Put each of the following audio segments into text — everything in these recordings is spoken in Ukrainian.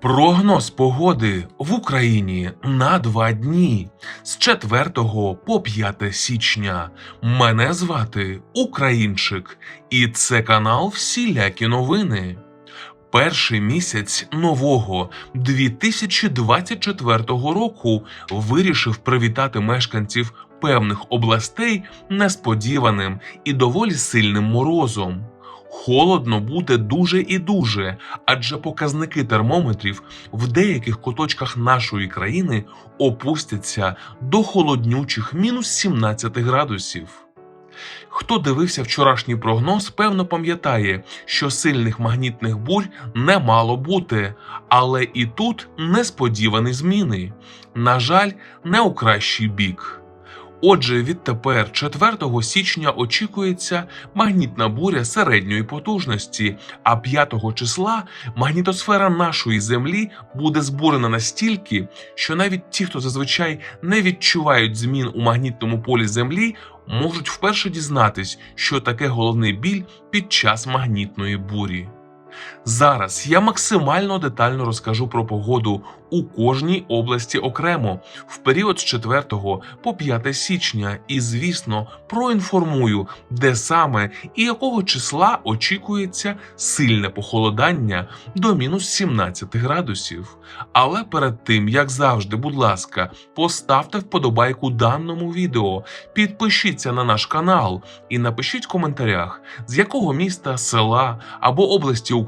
Прогноз погоди в Україні на два дні з 4 по 5 січня. Мене звати Українчик, і це канал Всілякі новини. Перший місяць нового 2024 року вирішив привітати мешканців певних областей несподіваним і доволі сильним морозом. Холодно буде дуже і дуже, адже показники термометрів в деяких куточках нашої країни опустяться до холоднючих мінус 17 градусів. Хто дивився вчорашній прогноз, певно пам'ятає, що сильних магнітних бурь не мало бути, але і тут несподівані зміни. На жаль, не у кращий бік. Отже, відтепер, 4 січня, очікується магнітна буря середньої потужності, а 5 числа магнітосфера нашої землі буде збурена настільки, що навіть ті, хто зазвичай не відчувають змін у магнітному полі Землі, можуть вперше дізнатись, що таке головний біль під час магнітної бурі. Зараз я максимально детально розкажу про погоду у кожній області окремо в період з 4 по 5 січня і, звісно, проінформую, де саме і якого числа очікується сильне похолодання до мінус 17 градусів. Але перед тим, як завжди, будь ласка, поставте вподобайку даному відео, підпишіться на наш канал і напишіть в коментарях, з якого міста, села або області України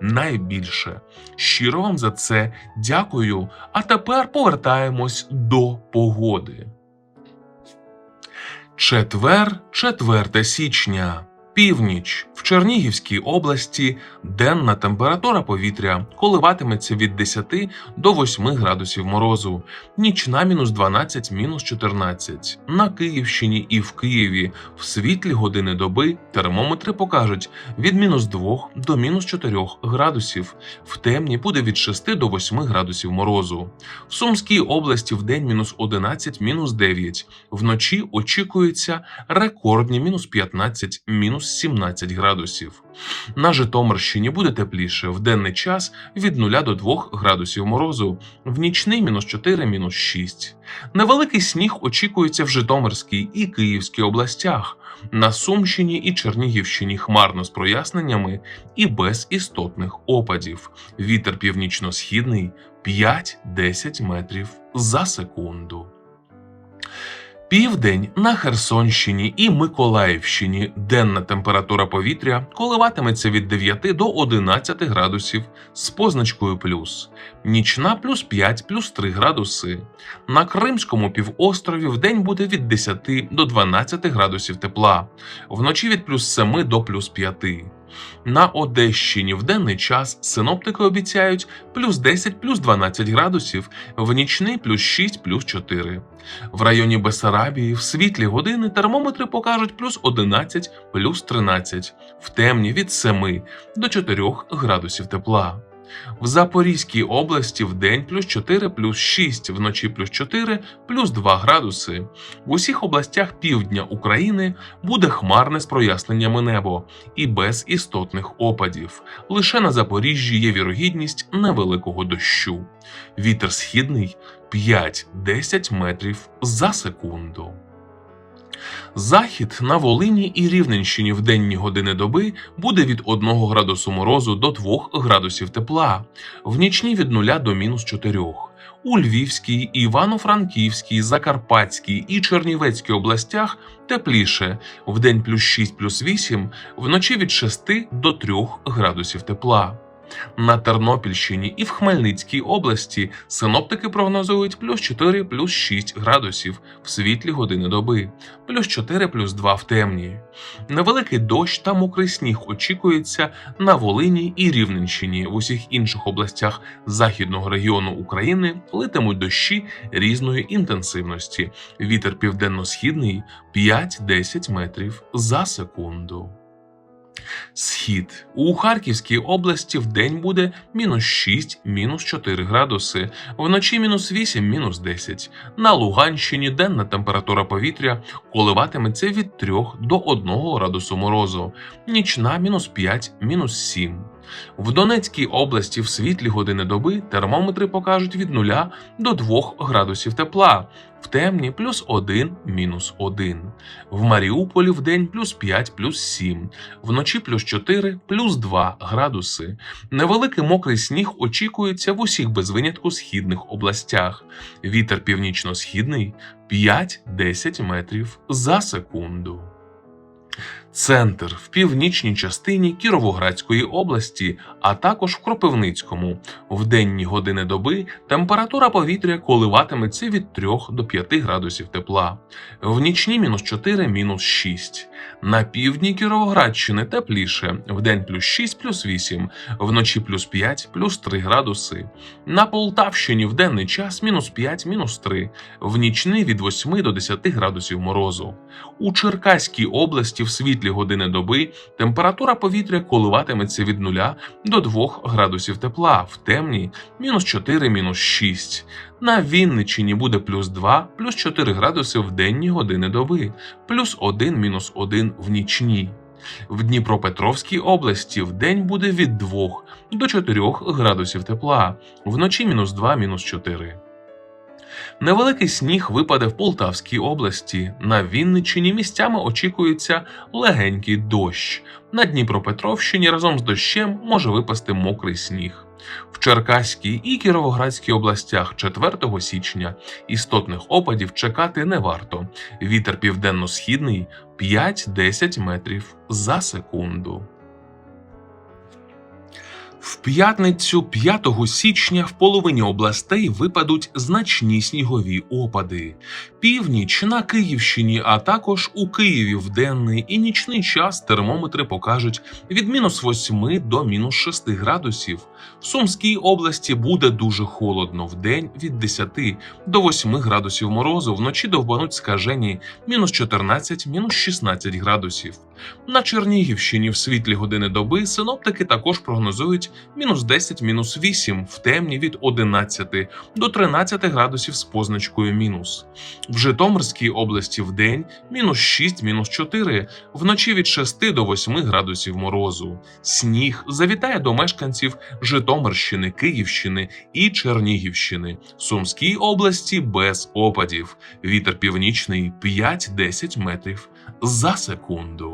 найбільше. Щиро вам за це дякую. А тепер повертаємось до погоди. Четвер, 4 січня. Північ в Чернігівській області денна температура повітря коливатиметься від 10 до 8 градусів морозу, нічна мінус 12, мінус 14. На Київщині і в Києві в світлі години доби термометри покажуть від мінус 2 до мінус 4 градусів, в темні буде від 6 до 8 градусів морозу. В Сумській області в день мінус 11, мінус 9. Вночі очікується рекордні мінус 15, мінус 17 градусів. На Житомирщині буде тепліше в денний час від 0 до 2 градусів морозу, в нічний мінус 4, мінус 6. Невеликий сніг очікується в Житомирській і Київській областях. На Сумщині і Чернігівщині хмарно з проясненнями і без істотних опадів. Вітер північно-східний 5-10 метрів за секунду. Південь на Херсонщині і Миколаївщині денна температура повітря коливатиметься від 9 до 11 градусів з позначкою плюс, нічна плюс 5 плюс 3 градуси. На Кримському півострові вдень буде від 10 до 12 градусів тепла, вночі від плюс 7 до плюс 5. На Одещині в денний час синоптики обіцяють плюс 10 плюс 12 градусів, в нічний плюс 6 плюс 4. В районі Бесарабії в світлі години термометри покажуть плюс 11 плюс 13, в темні від 7 до 4 градусів тепла. В Запорізькій області в день плюс 4 плюс 6, вночі плюс 4 плюс 2 градуси. В усіх областях півдня України буде хмарне з проясненнями небо і без істотних опадів. Лише на Запоріжжі є вірогідність невеликого дощу. Вітер східний 5-10 метрів за секунду. Захід на Волині і Рівненщині в денні години доби буде від 1 градусу морозу до 2 градусів тепла, в нічні від 0 до мінус 4. У Львівській, Івано-Франківській, Закарпатській і Чернівецькій областях тепліше в день плюс 6 плюс 8, вночі від 6 до 3 градусів тепла. На Тернопільщині і в Хмельницькій області синоптики прогнозують плюс 4 плюс 6 градусів в світлі години доби, плюс 4 плюс 2 в темні. Невеликий дощ та мокрий сніг очікується на Волині і Рівненщині. В усіх інших областях західного регіону України литимуть дощі різної інтенсивності. Вітер південно-східний 5-10 метрів за секунду. Схід у Харківській області в день буде мінус 6, мінус 4 градуси, вночі мінус 8, мінус 10. На Луганщині денна температура повітря коливатиметься від 3 до 1 градусу морозу, нічна мінус 5, мінус 7. В Донецькій області в світлі години доби термометри покажуть від 0 до 2 градусів тепла, в темні плюс 1, мінус 1. В Маріуполі в день плюс 5, плюс 7, вночі плюс 4, плюс 2 градуси. Невеликий мокрий сніг очікується в усіх без винятку східних областях. Вітер північно-східний 5-10 метрів за секунду. Центр в північній частині Кіровоградської області, а також в Кропивницькому. В денні години доби температура повітря коливатиметься від 3 до 5 градусів тепла, в нічні мінус 4, мінус 6. На півдні Кіровоградщини тепліше, в день плюс 6, плюс 8, вночі плюс 5, плюс 3 градуси. На Полтавщині в денний час мінус 5, мінус 3, в нічний від 8 до 10 градусів морозу. У Черкаській області в світлі години доби температура повітря коливатиметься від 0 до 2 градусів тепла, в темні мінус 4, мінус 6. На Вінниччині буде плюс 2, плюс 4 градуси в денні години доби, плюс 1, мінус 1 в нічні. В Дніпропетровській області в день буде від 2 до 4 градусів тепла, вночі мінус 2, мінус 4. Невеликий сніг випаде в Полтавській області. На Вінниччині місцями очікується легенький дощ. На Дніпропетровщині разом з дощем може випасти мокрий сніг. В Черкаській і Кіровоградській областях 4 січня істотних опадів чекати не варто. Вітер південно-східний 5-10 метрів за секунду. В п'ятницю 5 січня в половині областей випадуть значні снігові опади. Північ на Київщині, а також у Києві в денний і нічний час термометри покажуть від мінус 8 до мінус 6 градусів. В Сумській області буде дуже холодно в день від 10 до 8 градусів морозу, вночі довбануть скажені мінус 14, мінус 16 градусів. На Чернігівщині в світлі години доби синоптики також прогнозують мінус 10, мінус 8, в темні від 11 до 13 градусів з позначкою мінус. В Житомирській області в день мінус 6, мінус 4, вночі від 6 до 8 градусів морозу. Сніг завітає до мешканців Житомирщини, Київщини і Чернігівщини. Сумській області без опадів. Вітер північний 5-10 метрів за секунду.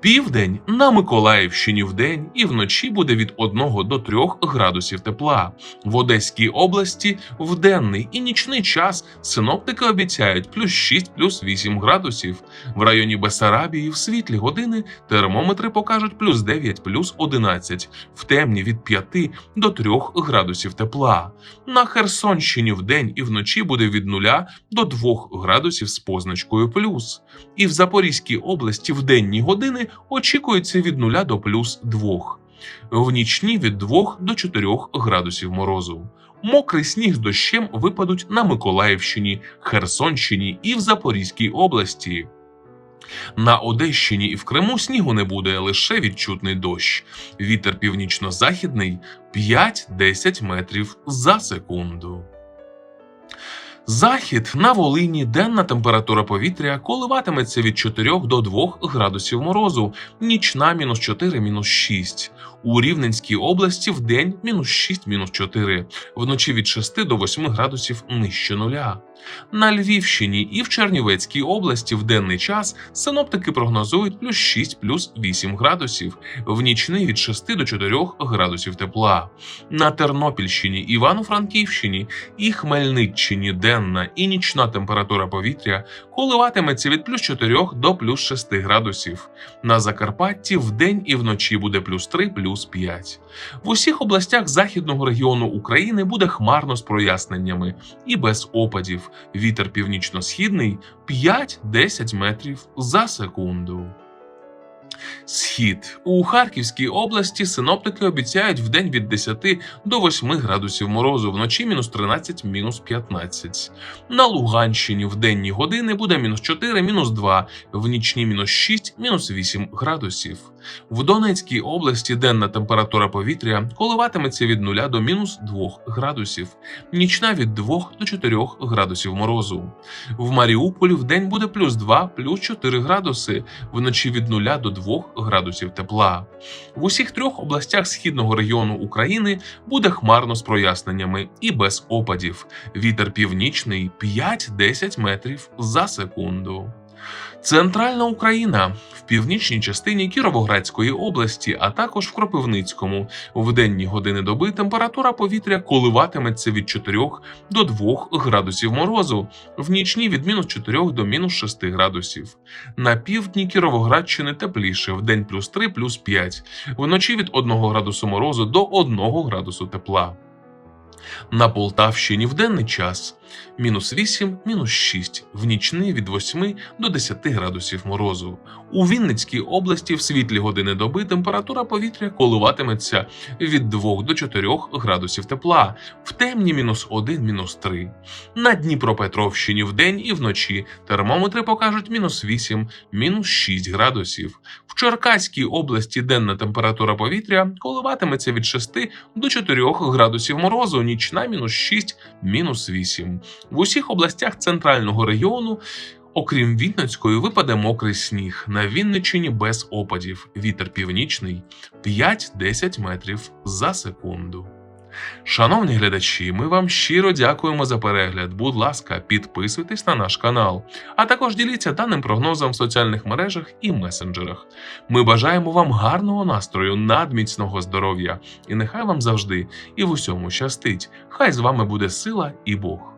Південь на Миколаївщині вдень і вночі буде від 1 до 3 градусів тепла. В Одеській області в денний і нічний час синоптики обіцяють плюс 6 плюс 8 градусів. В районі Бесарабії в світлі години термометри покажуть плюс 9 плюс 11, в темні від 5 до 3 градусів тепла. На Херсонщині вдень і вночі буде від 0 до 2 градусів з позначкою плюс. І в Запорізькій області в денні години очікується від 0 до плюс 2. В нічні від 2 до 4 градусів морозу. Мокрий сніг з дощем випадуть на Миколаївщині, Херсонщині і в Запорізькій області. На Одещині і в Криму снігу не буде лише відчутний дощ. Вітер північно-західний 5-10 метрів за секунду. Захід на Волині денна температура повітря коливатиметься від 4 до 2 градусів морозу, нічна мінус 4, мінус 6. У Рівненській області в день мінус 6, мінус 4, вночі від 6 до 8 градусів нижче нуля. На Львівщині і в Чернівецькій області в денний час синоптики прогнозують плюс 6, плюс 8 градусів, в нічний від 6 до 4 градусів тепла. На Тернопільщині, Івано-Франківщині і Хмельниччині денний денна і нічна температура повітря коливатиметься від плюс 4 до плюс 6 градусів. На Закарпатті вдень і вночі буде плюс 3, плюс 5. В усіх областях західного регіону України буде хмарно з проясненнями і без опадів. Вітер північно-східний 5-10 метрів за секунду. Схід у Харківській області синоптики обіцяють в день від 10 до 8 градусів морозу, вночі мінус 13, мінус 15. На Луганщині в денні години буде мінус 4, мінус 2, в нічні мінус 6, мінус 8 градусів. В Донецькій області денна температура повітря коливатиметься від 0 до мінус 2 градусів, нічна від 2 до 4 градусів морозу. В Маріуполі в день буде плюс 2, плюс 4 градуси, вночі від 0 до 2 градусів тепла. В усіх трьох областях східного регіону України буде хмарно з проясненнями і без опадів. Вітер північний 5-10 метрів за секунду. Центральна Україна в північній частині Кіровоградської області, а також в Кропивницькому. В денні години доби температура повітря коливатиметься від 4 до 2 градусів морозу, в нічні від мінус 4 до мінус 6 градусів. На півдні Кіровоградщини тепліше, в день плюс 3, плюс 5, вночі від 1 градусу морозу до 1 градусу тепла. На Полтавщині в денний час мінус 8, мінус 6, в нічний від 8 до 10 градусів морозу. У Вінницькій області в світлі години доби температура повітря коливатиметься від 2 до 4 градусів тепла, в темні мінус 1, мінус 3. На Дніпропетровщині вдень і вночі термометри покажуть мінус 8, мінус 6 градусів. В Черкаській області денна температура повітря коливатиметься від 6 до 4 градусів морозу, нічна мінус 6, мінус 8. В усіх областях центрального регіону, окрім Вінницької, випаде мокрий сніг. На Вінниччині без опадів. Вітер північний 5-10 метрів за секунду. Шановні глядачі, ми вам щиро дякуємо за перегляд. Будь ласка, підписуйтесь на наш канал, а також діліться даним прогнозом в соціальних мережах і месенджерах. Ми бажаємо вам гарного настрою, надміцного здоров'я, і нехай вам завжди і в усьому щастить. Хай з вами буде сила і Бог.